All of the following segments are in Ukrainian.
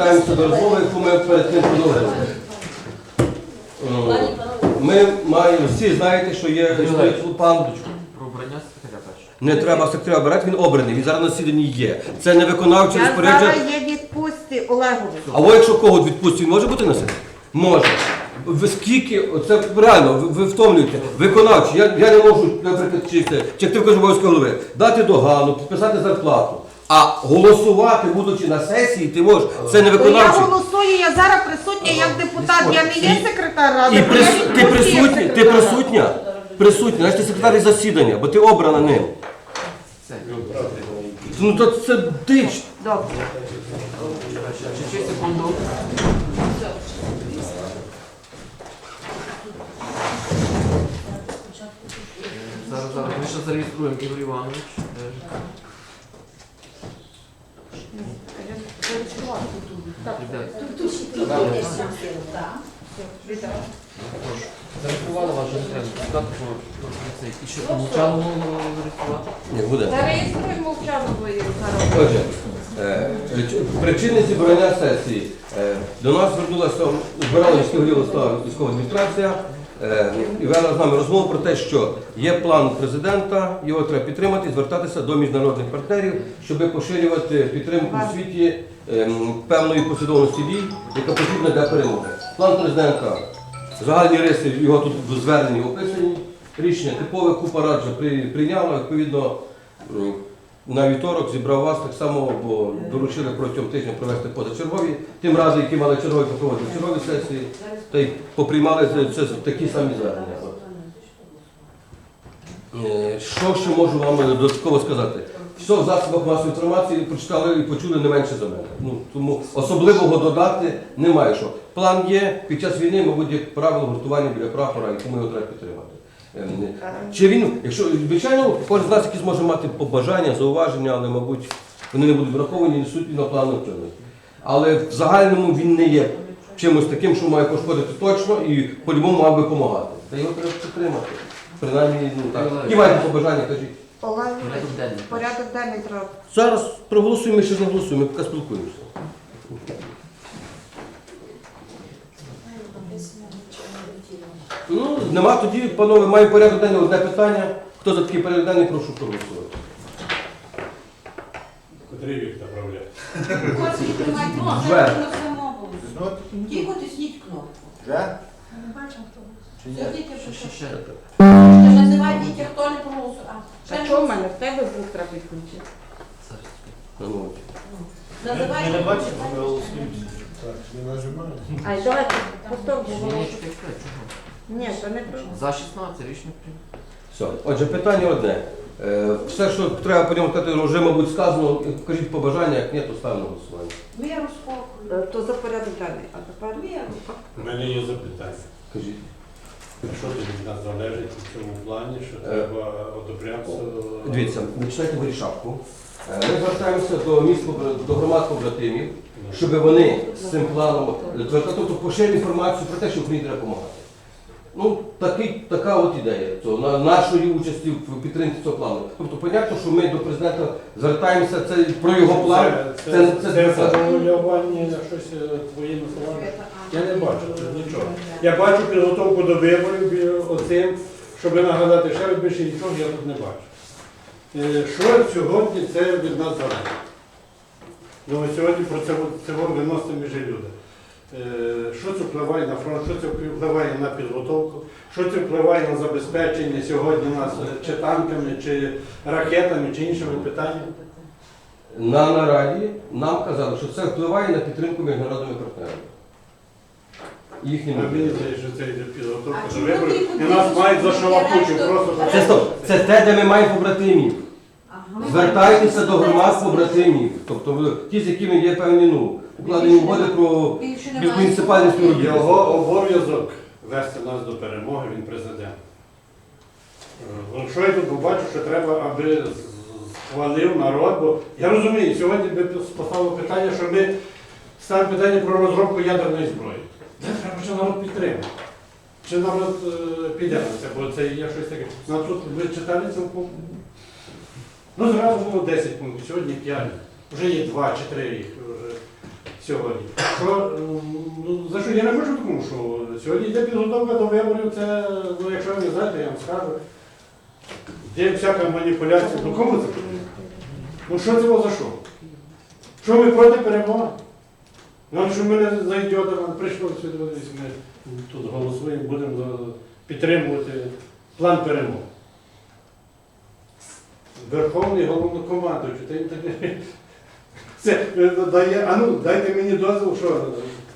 Вертаємося до розмови, яку ми перед тим продовжили. Е, Ми маємо, всі знаєте, що є стоїть пан. Про обрання секретаря перше. Не треба секретаря обирати, він обраний, він зараз на засіданні є. Це не виконавче Я розпорядження. зараз є відпустці Олегові. А ви якщо кого відпустять, він може бути на сесії? Може. Ви скільки, це реально, ви, ви втомлюєте. Виконавчі, я, я не можу, наприклад, чи це, чи актив кажу обов'язково голови, дати догану, підписати зарплату. А голосувати, будучи на сесії, ти можеш. Це не я голосую, я зараз присутня як депутат, я не є секретар ради. І я ти присутня, ти присутня? Присутня, значить ти секретар із засідання, бо ти обрана ним. Це. Ну то це дич. Добре. Зараз, зараз. Ми ще зареєструємо Ігор Іванович. Зареєстрували вас вже не треба. Депутат про про. І що, мовчало зареєструвати? Ні, буде. Зареєструємо вчасно твої Отже, е, прич- причини зібрання сесії. Е, До нас звернулася збирала міського голова військова адміністрація і вела з нами розмову про те, що є план президента, його треба підтримати, звертатися до міжнародних партнерів, щоб поширювати підтримку у світі ем, певної послідовності дій, яка потрібна для перемоги. План президента, загальні риси його тут в зверненні описані. Рішення типове, купа рад вже прийняла, відповідно. На вівторок зібрав вас так само, бо доручили протягом тижня провести позачергові. Тим разом, які мали чергові, попроводили чергові сесії, та й поприймали це, такі самі звернення. Е, Що ще можу вам додатково сказати? Все в засобах масової інформації прочитали і почули не менше за мене. Ну, тому особливого додати немає що. План є, під час війни, мабуть, є правило гуртування біля прапора, якому його треба підтримати. Ем, Чи він, якщо звичайно, кожен з нас якісь може мати побажання, зауваження, але, мабуть, вони не будуть враховані, несуть на плану вчинить. Але в загальному він не є чимось таким, що має пошкодити точно і по-любому мав би допомагати. Та його треба підтримати. Принаймні, ну так. Які маєте побажання, кажіть. Олег, Порядок денний. треба. Зараз проголосуємо, ще ж не голосуємо, ми поки спілкуємося. Ну, нема тоді, панове, маємо порядок денний одне питання. Хто за такий порядок денний, прошу проголосувати. Котрий вік направляє? Тільки тисніть кнопку. Вже? Сидіть, Ще, ще, ще. Називайте, хто не проголосує. А, чого в мене? В тебе звук треба відключити. Ну. Ми не бачимо, ми голосуємо. Так, не нажимаємо. Ай, давайте повтор чекай, чого? Ні, то не про. За 16 рішення прийнято. Все. Отже, питання одне. Е, Все, що треба по ньому сказати, вже, мабуть, сказано. Кажіть побажання, як ні, то ставимо на голосування. Миру спокою. Е, То за порядок денний. А тепер Миру. У мене є запитання. Кажіть. Що від нас залежить у цьому плані, що Е, треба одобрятися? Дивіться, не читайте горішапку. Е, Ми звертаємося до побра- до громад побратимів, щоб вони з цим планом звертали, тобто поширили інформацію про те, що Україні треба допомагати. Ну, такий, така от ідея цього, на, нашої участі в підтримці цього плану. Тобто, понятно, що ми до президента звертаємося це, про його план. Це, Це, це, це, це, формулювання на щось е, твоїми словами. Я не бачу нічого. Я бачу підготовку до виборів оцим, щоб нагадати ще раз більше нічого я тут не бачу. Е, Що сьогодні це від нас залежить? Ну, сьогодні про це, це виносимо між люди. Е, Що це впливає на фронт, що це впливає на підготовку, що це впливає на забезпечення сьогодні нас е, чи танками, чи ракетами, чи іншими питаннями? на нараді нам казали, що це впливає на підтримку міжнародними партнерами. Їхніми. А мені здається, що це йде підготовка А до чому виборів. ти І нас мають за шалапучу просто. Це стоп, це те, де ми маємо побратимів. Ага. Звертайтеся до громад побратимів, тобто ви- ті, з якими є певні ну, укладені угоди про немає співробітництво. Його обов'язок вести нас до перемоги, він президент. Е, Що я тут побачу, що треба, аби схвалив народ, бо я розумію, сьогодні би поставив питання, що ми ставимо питання про розробку ядерної зброї. Це треба, що народ підтримав. Чи народ е, піде на це, бо це є щось таке. Ну, тут ви читали пункту? Ну, зразу було 10 пунктів, сьогодні 5. Вже є 2 чи 3 їх. Сьогодні. Що, ну, за що я не хочу тому, що сьогодні йде підготовка до виборів, це, ну якщо ви не знаєте, я вам скажу. Де всяка маніпуляція, ну кому це? Ну що це за що? Що ми проти перемоги? Нам що ми не за ідіотами прийшло сюди, ми тут голосуємо, будемо підтримувати план перемоги. Верховний головнокомандуючий. Це е, дає, а ну дайте мені дозвіл, що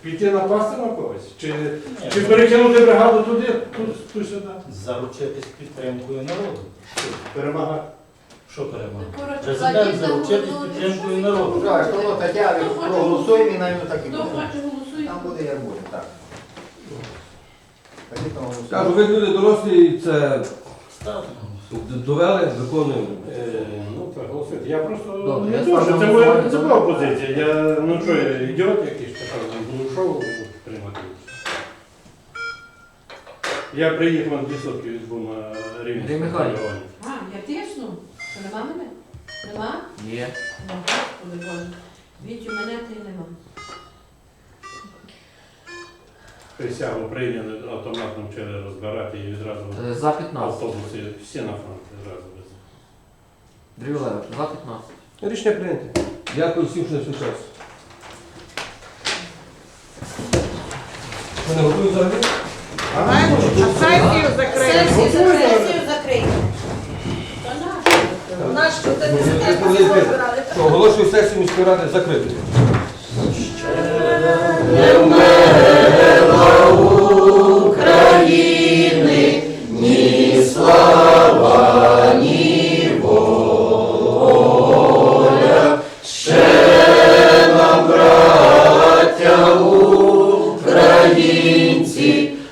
піти напасти на когось? Чи, чи перекинути бригаду туди, тут, тут сюди? Заручитись підтримкою народу. Перемагати. Що перемога? Президент заручитись підтримкою народу. Так, то Тетяна, проголосуємо і навіть так і буде. Там буде як буде, так. Кажу, ви люди дорослі, це Ставте. Д- довели, виконуємо. Е, ну так, голосуйте. Я просто Добре, не я що ставлю це моя голосування. принципова позиція. Я, ну що, я ідіот якийсь тепер буду шоу приймати. Я приїхав дві сотки відбув на рівні. Андрій Михайлович. А, я тисну. Що нема мене? Нема? Є. Ну, Господи Боже. Вітю, мене ти нема. Присягу прийняли, автоматом вчили розбирати і відразу Е, За 15. автобуси всі на фронт відразу везли. Андрій Олегович, за 15. Рішення прийнято. Дякую всім, що знайшли час. Ми не готуємо взагалі? А сесію закрили. Сесію за сесію закрити. Та нащо? Не Ви що Оголошую сесію міської ради закритою. У